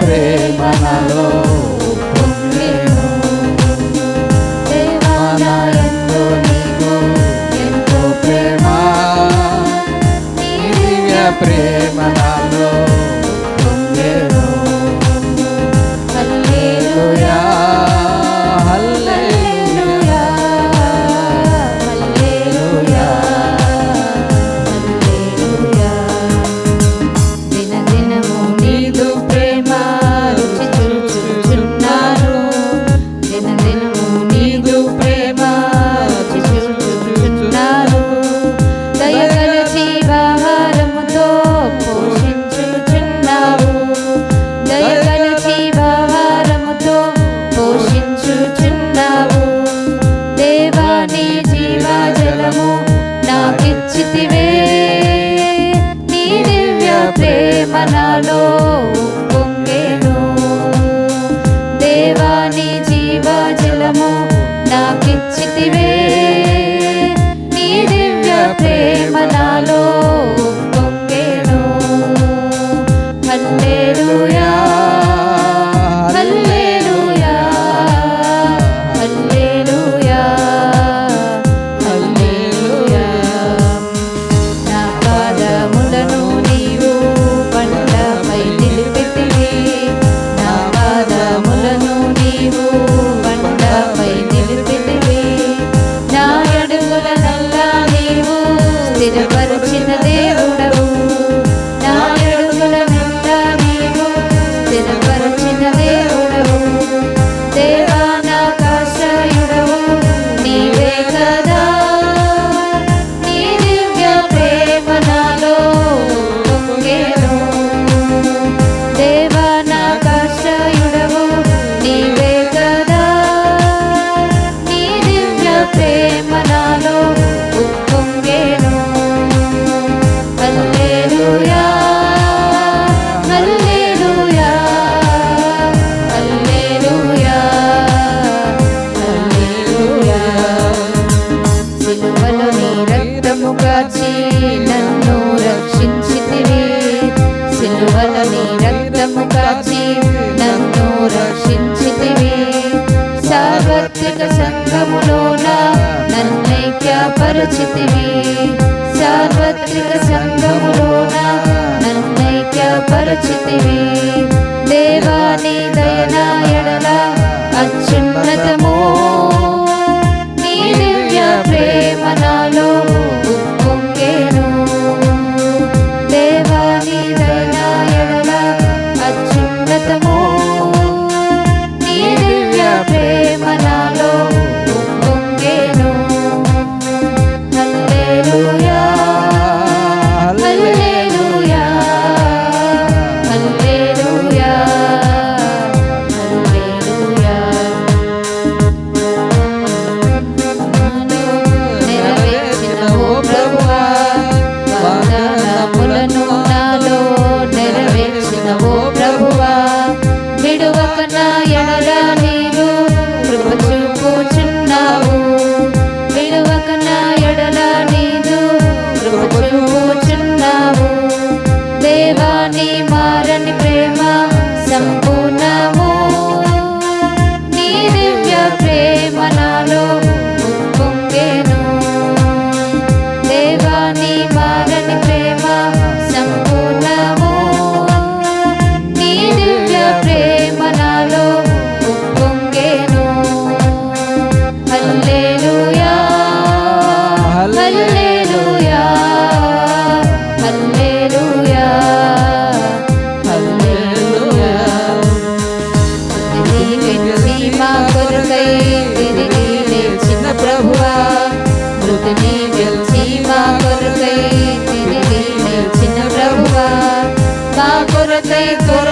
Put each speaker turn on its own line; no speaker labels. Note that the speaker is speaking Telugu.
ప్రేమనలో ప్రేమ
బలపరచితివి సార్వత్రిక సంఘములోన నన్నైక్యపరచితివి. దేవాని దయనాయడల అత్యున్నతమో విడుని మా కొరకై తిరిగి లేచిన ప్రభువా మృతిని విడిచి మా కొరకై తిరిగి లేచిన ప్రభువా మా కొరకై త్వర